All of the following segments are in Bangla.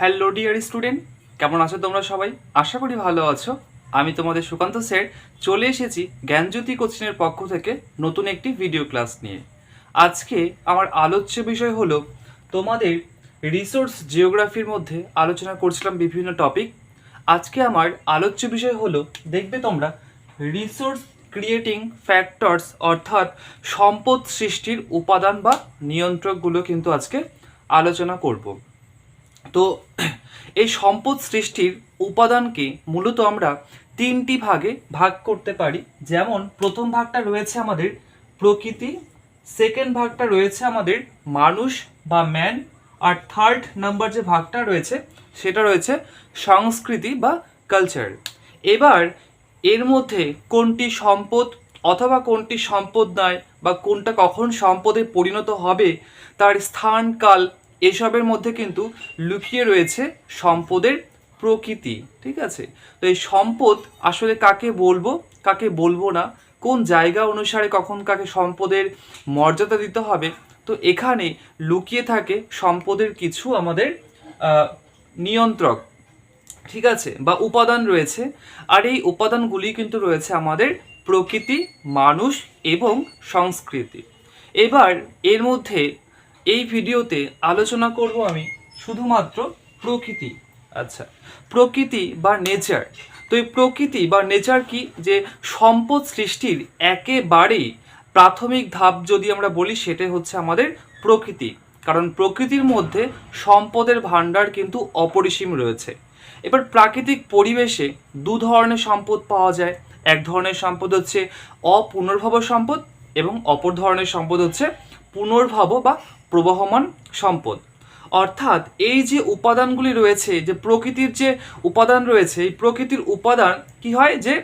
হ্যালো ডিয়ার স্টুডেন্ট, কেমন আছো তোমরা সবাই? আশা করি ভালো আছো। আমি তোমাদের সুকান্ত স্যার, চলে এসেছি জ্ঞানজ্যোতি কোচিংয়ের পক্ষ থেকে নতুন একটি ভিডিও ক্লাস নিয়ে। আজকে আমার আলোচ্য বিষয় হলো, তোমাদের রিসোর্স জিওগ্রাফির মধ্যে আলোচনা করছিলাম বিভিন্ন টপিক আজকে আমার আলোচ্য বিষয় হলো, দেখবে তোমরা রিসোর্স ক্রিয়েটিং ফ্যাক্টরস অর্থাৎ সম্পদ সৃষ্টির উপাদান বা নিয়ন্ত্রকগুলো কিন্তু আজকে আলোচনা করব। তো এই সম্পদ সৃষ্টির উপাদানকে মূলত আমরা তিনটি ভাগে ভাগ করতে পারি। যেমন, প্রথম ভাগটা রয়েছে আমাদের প্রকৃতি সেকেন্ড ভাগটা রয়েছে আমাদের মানুষ বা ম্যান আর থার্ড নাম্বার যে ভাগটা রয়েছে, সেটা রয়েছে সংস্কৃতি বা কালচার এবার, এর মধ্যে কোনটি সম্পদ অথবা কোনটি সম্পদ নয় বা কোনটা কখন সম্পদে পরিণত হবে, তার স্থান কাল এসবের মধ্যে কিন্তু লুকিয়ে রয়েছে সম্পদের প্রকৃতি, ঠিক আছে? তো এই সম্পদ আসলে কাকে বলব কাকে বলব না? কোন জায়গা অনুসারে কখন কাকে সম্পদের মর্যাদা দিতে হবে? তো এখানে লুকিয়ে থাকে সম্পদের কিছু আমাদের নিয়ন্ত্রক, ঠিক আছে? বা উপাদান রয়েছে। আর এই উপাদানগুলি কিন্তু রয়েছে আমাদের প্রকৃতি, মানুষ এবং সংস্কৃতি। এবার এর মধ্যে এই ভিডিওতে আলোচনা করব আমি শুধুমাত্র প্রকৃতি। আচ্ছা প্রকৃতি বা নেচার তো এই প্রকৃতি বা নেচার কি? যে সম্পদ সৃষ্টির একেবারেই প্রাথমিক ধাপ যদি আমরা বলি, সেটাই হচ্ছে আমাদের প্রকৃতি। কারণ প্রকৃতির মধ্যে সম্পদের ভাণ্ডার কিন্তু অপরিসীম রয়েছে। এবার প্রাকৃতিক পরিবেশে দু ধরনের সম্পদ পাওয়া যায়। এক ধরনের সম্পদ হচ্ছে অপুনর্ভব সম্পদ এবং অপর ধরনের সম্পদ হচ্ছে পুনর্ভব বা প্রবাহমান সম্পদ। অর্থাৎ এই যে উপাদানগুলি রয়েছে, যে প্রকৃতির যে উপাদান রয়েছে, এই প্রকৃতির উপাদান কি হয়? যে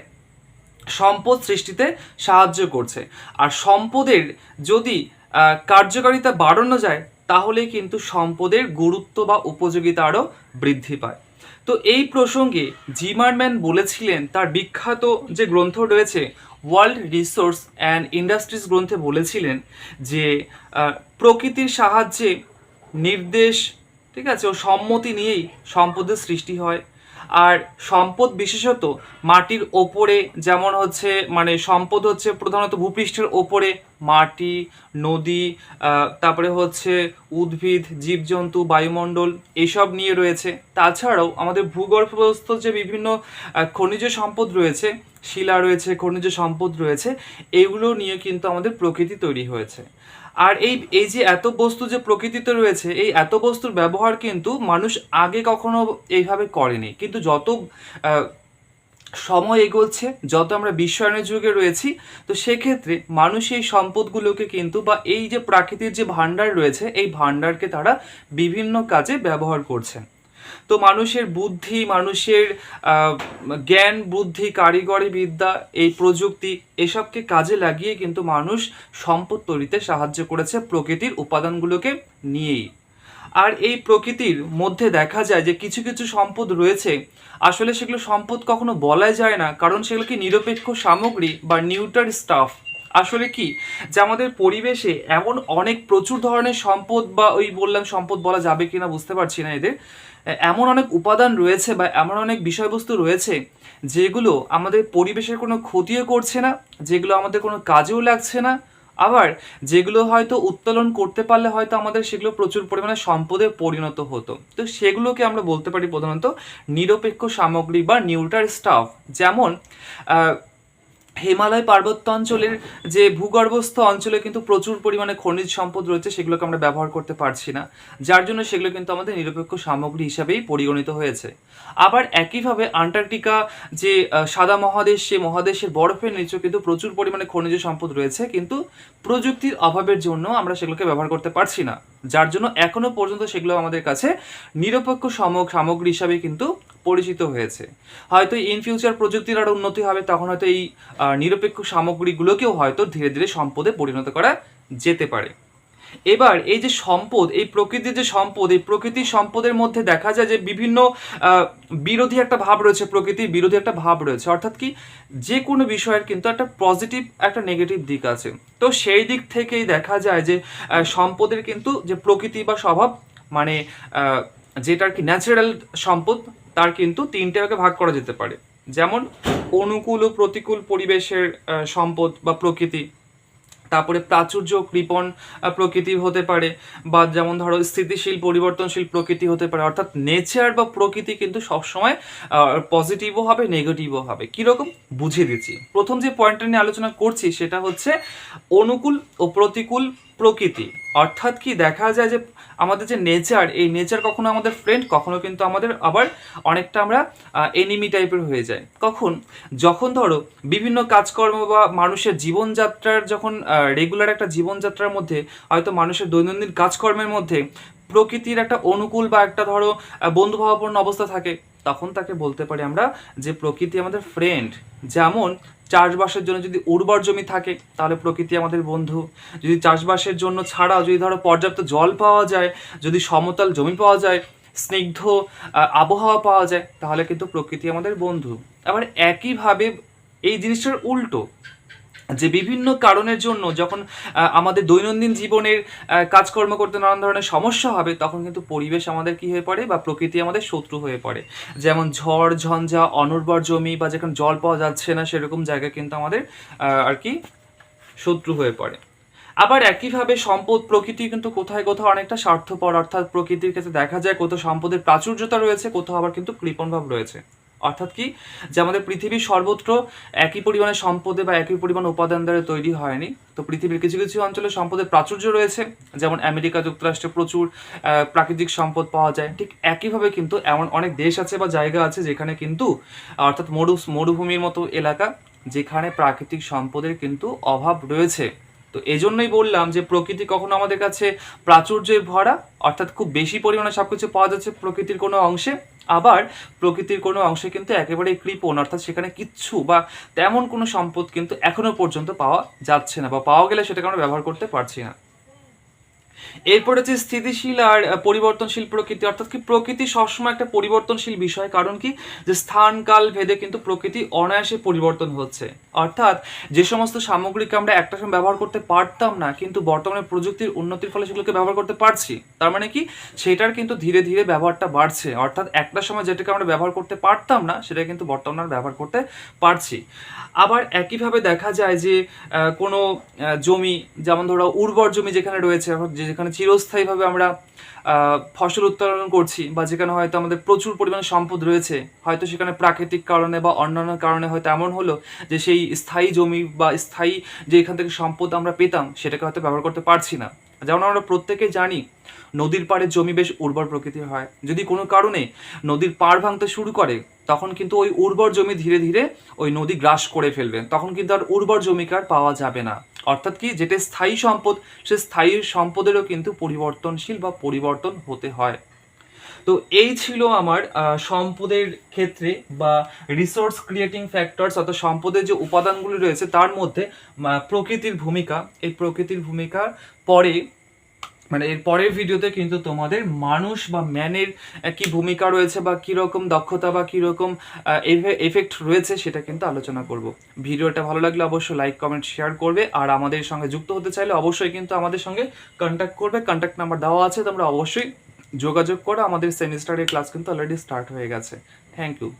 সম্পদ সৃষ্টিতে সাহায্য করছে। আর সম্পদের যদি কার্যকারিতা বাড়ানো যায় তাহলে কিন্তু সম্পদের গুরুত্ব বা উপযোগিতা আরও বৃদ্ধি পায়। তো এই প্রসঙ্গে জিমারম্যান বলেছিলেন তার বিখ্যাত যে গ্রন্থ রয়েছে ওয়ার্ল্ড রিসোর্স অ্যান্ড ইন্ডাস্ট্রিজ গ্রন্থে বলেছিলেন যে প্রকৃতির সাহায্যে নির্দেশ, ঠিক আছে, ও সম্মতি নিয়েই সম্পদের সৃষ্টি হয়। আর সম্পদ বিশেষত মাটির ওপরে, যেমন হচ্ছে মানে সম্পদ হচ্ছে প্রধানত ভূপৃষ্ঠের ওপরে মাটি, নদী তারপরে হচ্ছে উদ্ভিদ, জীবজন্তু, বায়ুমণ্ডল এইসব নিয়ে রয়েছে। তাছাড়াও আমাদের ভূগর্ভস্থ যে বিভিন্ন খনিজ সম্পদ রয়েছে, শিলা রয়েছে, খনিজ সম্পদ রয়েছে, এগুলো নিয়ে কিন্তু আমাদের প্রকৃতি তৈরি হয়েছে। আর এই এই যে এত বস্তু যে প্রকৃতিতে রয়েছে, এই এত বস্তুর ব্যবহার কিন্তু মানুষ আগে কখনো এইভাবে করেনি। কিন্তু যত সময় এগোচ্ছে, যত আমরা বিশ্বায়নের যুগে রয়েছি, তো সেক্ষেত্রে মানুষ এই সম্পদগুলোকে কিন্তু বা এই যে প্রাকৃতিক যে ভাণ্ডার রয়েছে, এই ভাণ্ডারকে তারা বিভিন্ন কাজে ব্যবহার করছেন তো মানুষের বুদ্ধি, মানুষের জ্ঞান, বুদ্ধি, কারিগরি বিদ্যা, এই প্রযুক্তি এসবকে কাজে লাগিয়ে কিন্তু মানুষ সম্পদ তৈরিতে সাহায্য করেছে প্রকৃতির উপাদানগুলোকে নিয়েই। আর এই প্রকৃতির মধ্যে দেখা যায় যে কিছু কিছু সম্পদ রয়েছে, আসলে সেগুলো সম্পদ কখনো বলা যায় না, কারণ সেগুলো কি নিরপেক্ষ সামগ্রী বা নিউটার স্টাফ? আসলে কি, যে আমাদের পরিবেশে এমন অনেক প্রচুর ধরনের সম্পদ বা ওই বললাম সম্পদ বলা যাবে কিনা বুঝতে পারছি না এদের, এমন অনেক উপাদান রয়েছে বা এমন অনেক বিষয়বস্তু রয়েছে যেগুলো আমাদের পরিবেশের কোনো ক্ষতিও করছে না, যেগুলো আমাদের কোনো কাজেও লাগছে না, আবার যেগুলো হয়তো উত্তোলন করতে পারলে হয়তো আমাদের সেগুলো প্রচুর পরিমাণে সম্পদে পরিণত হতো। তো সেগুলোকে আমরা বলতে পারি প্রধানত নিরপেক্ষ সামগ্রী বা নিউটার স্টাফ। যেমন হিমালয় পার্বত্য অঞ্চলের যে ভূগর্ভস্থ অঞ্চলে কিন্তু প্রচুর পরিমাণে খনিজ সম্পদ রয়েছে, সেগুলোকে আমরা ব্যবহার করতে পারছি না। যার জন্য সেগুলো কিন্তু আমাদের নিরপেক্ষ সামগ্রী হিসাবেই পরিগণিত হয়েছে। আবার একইভাবে আন্টার্কটিকা যে সাদা মহাদেশ, সে মহাদেশের বরফের নিচেও কিন্তু প্রচুর পরিমাণে খনিজ সম্পদ রয়েছে, কিন্তু প্রযুক্তির অভাবের জন্য আমরা সেগুলোকে ব্যবহার করতে পারছি না। যার জন্য এখনও পর্যন্ত সেগুলো আমাদের কাছে নিরপেক্ষ সামগ, সামগ্রী হিসাবে কিন্তু পরিচিত হয়েছে। হয়তো ইন ফিউচার প্রযুক্তির আরও উন্নতি হবে, তখন হয়তো এই নিরপেক্ষ সামগ্রীগুলোকেও হয়তো ধীরে ধীরে সম্পদে পরিণত করা যেতে পারে। এবার এই যে সম্পদ, এই প্রকৃতির যে সম্পদ, এই প্রকৃতির সম্পদের মধ্যে দেখা যায় যে বিভিন্ন বিরোধী একটা ভাব রয়েছে, প্রকৃতির বিরোধী একটা ভাব রয়েছে। অর্থাৎ কি, যে কোনো বিষয়ের কিন্তু একটা পজিটিভ একটা নেগেটিভ দিক আছে। তো সেই দিক থেকেই দেখা যায় যে সম্পদের কিন্তু যে প্রকৃতি বা স্বভাব মানে যেটা আর কি ন্যাচারাল সম্পদ তার কিন্তু তিনটে ভাগে ভাগ করা যেতে পারে। যেমন অনুকূল ও প্রতিকূল পরিবেশের সম্পদ বা প্রকৃতি, তারপরে প্রাচুর্য কৃপণ প্রকৃতি হতে পারে, বা যেমন ধরো স্থিতিশীল, পরিবর্তনশীল প্রকৃতি হতে পারে। অর্থাৎ নেচার বা প্রকৃতি কিন্তু সবসময় পজিটিভও হবে নেগেটিভও হবে। কীরকম? বুঝিয়ে দিচ্ছি। প্রথম যে পয়েন্টটা নিয়ে আলোচনা করছি সেটা হচ্ছে অনুকূল ও প্রতিকূল প্রকৃতি। অর্থাৎ কি দেখা যায় যে আমাদের যে নেচার এই নেচার কখনো আমাদের ফ্রেন্ড কখনো কিন্তু আমাদের আবার অনেকটা আমরা এনিমি টাইপের হয়ে যায়। কখন? যখন ধরো বিভিন্ন কাজকর্ম বা মানুষের জীবনযাত্রার যখন রেগুলার একটা জীবনযাত্রার মধ্যে হয়তো মানুষের দৈনন্দিন কাজকর্মের মধ্যে প্রকৃতির একটা অনুকূল বা একটা ধরো আহ, বন্ধুভাবাপন্ন অবস্থা থাকে তখন তাকে বলতে পারি আমরা যে প্রকৃতি আমাদের ফ্রেন্ড যেমন চাষবাসের জন্য যদি উর্বর জমি থাকে, তাহলে প্রকৃতি আমাদের বন্ধু। যদি চাষবাসের জন্য ছাড়াও যদি ধরো পর্যাপ্ত জল পাওয়া যায়, যদি সমতল জমি পাওয়া যায়, স্নিগ্ধ আবহাওয়া পাওয়া যায়, তাহলে কিন্তু প্রকৃতি আমাদের বন্ধু। আবার একইভাবে এই জিনিসটার উল্টো। যে বিভিন্ন কারণের জন্য যখন আমাদের দৈনন্দিন জীবনের কাজকর্ম করতে নানান ধরনের সমস্যা হবে, তখন কিন্তু পরিবেশ আমাদের কি হয়ে পড়ে বা প্রকৃতি আমাদের শত্রু হয়ে পড়ে। যেমন ঝড়, ঝঞ্ঝা, অনুর্বর জমি বা যেখানে জল পাওয়া যাচ্ছে না, সেরকম জায়গা কিন্তু আমাদের আর কি শত্রু হয়ে পড়ে। আবার একইভাবে সম্পদ, প্রকৃতি কিন্তু কোথায় কোথাও অনেকটা স্বার্থপর, অর্থাৎ প্রকৃতির ক্ষেত্রে দেখা যায় কোথাও সম্পদের প্রাচুর্যতা রয়েছে, কোথাও আবার কিন্তু কৃপণভাব রয়েছে। অর্থাৎ কি? যে আমাদের পৃথিবীর সর্বত্র একই পরিমাণে সম্পদে বা একই পরিমাণ উপাদান দ্বারা তৈরি হয়নি। তো পৃথিবীর কিছু কিছু অঞ্চলে সম্পদের প্রাচুর্য রয়েছে, যেমন আমেরিকা যুক্তরাষ্ট্রে প্রচুর প্রাকৃতিক সম্পদ পাওয়া যায়। ঠিক একইভাবে কিন্তু এমন অনেক দেশ আছে বা জায়গা আছে যেখানে কিন্তু, অর্থাৎ মরু, মরুভূমির মতো এলাকা, যেখানে প্রাকৃতিক সম্পদের কিন্তু অভাব রয়েছে। তো এজন্যই বললাম যে প্রকৃতি কখনো আমাদের কাছে প্রাচুর্যে ভরা, অর্থাৎ খুব বেশি পরিমাণে সব কিছু পাওয়া যাচ্ছে প্রকৃতির কোনো অংশে। আবার প্রকৃতির কোনো অংশে কিন্তু একেবারে কৃপণ, অর্থাৎ সেখানে কিচ্ছু বা তেমন কোনো সম্পদ কিন্তু এখনও পর্যন্ত পাওয়া যাচ্ছে না বা পাওয়া গেলে সেটাকে আমরা ব্যবহার করতে পারছি না। এরপরে যে স্থিতিশীল আর পরিবর্তনশীল প্রকৃতি। অর্থাৎ কি প্রকৃতি সবসময় একটা পরিবর্তনশীল বিষয়। কারণ কি? যে স্থান কাল ভেদে কিন্তু প্রকৃতি অনায়াসে পরিবর্তন হচ্ছে। অর্থাৎ যে সমস্ত সামগ্রীকে আমরা একটা সময় ব্যবহার করতে পারতাম না, কিন্তু বর্তমানে প্রযুক্তির উন্নতির ফলে সেগুলোকে ব্যবহার করতে পারছি। তার মানে কি? সেটার কিন্তু ধীরে ধীরে ব্যবহারটা বাড়ছে। অর্থাৎ একটা সময় যেটাকে আমরা ব্যবহার করতে পারতাম না, সেটা কিন্তু বর্তমানে আমরা ব্যবহার করতে পারছি। আবার একইভাবে দেখা যায় যে কোনো জমি, যেমন ধরো উর্বর জমি যেখানে রয়েছে যে- যেখানে চিরস্থায়ীভাবে আমরা ফসল উৎপাদন করছি বা যেখানে হয়তো আমাদের প্রচুর পরিমাণে সম্পদ রয়েছে, হয়তো সেখানে প্রাকৃতিক কারণে বা অন্যান্য কারণে হয়তো এমন হলো যে সেই স্থায়ী জমি বা স্থায়ী যে এখান থেকে সম্পদ আমরা পেতাম, সেটাকে হয়তো ব্যবহার করতে পারছি না। যেমন আমরা প্রত্যেকে জানি, নদীর পাড়ে জমি বেশ উর্বর প্রকৃতির হয়। যদি কোনো কারণে নদীর পাড় ভাঙতে শুরু করে, তখন কিন্তু ওই উর্বর জমি ধীরে ধীরে ওই নদী গ্রাস করে ফেলবে। তখন কিন্তু আর উর্বর জমিকে আর পাওয়া যাবে না। অর্থাৎ কি? যেটা স্থায়ী সম্পদ, সে স্থায়ী সম্পদেরও কিন্তু পরিবর্তনশীল বা পরিবর্তন হতে হয়। তো এই ছিল আমার সম্পদের ক্ষেত্রে বা রিসোর্স ক্রিয়েটিং ফ্যাক্টরস অর্থাৎ সম্পদের যে উপাদানগুলি রয়েছে, তার মধ্যে প্রকৃতির ভূমিকা। এই প্রকৃতির ভূমিকার পরে মানে এর পরের ভিডিওতে কিন্তু তোমাদের মানুষ বা ম্যানের কি ভূমিকা রয়েছে বা কীরকম দক্ষতা বা কীরকম এফেক্ট রয়েছে সেটা কিন্তু আলোচনা করব। ভিডিওটা ভালো লাগলে অবশ্যই লাইক কমেন্ট শেয়ার করবে। আর আমাদের সঙ্গে যুক্ত হতে চাইলে অবশ্যই কিন্তু আমাদের সঙ্গে কন্ট্যাক্ট করবে। কন্ট্যাক্ট নাম্বার দেওয়া আছে, তোমরা অবশ্যই যোগাযোগ করো। আমাদের সেমিস্টারের ক্লাস কিন্তু অলরেডি স্টার্ট হয়ে গেছে। Thank you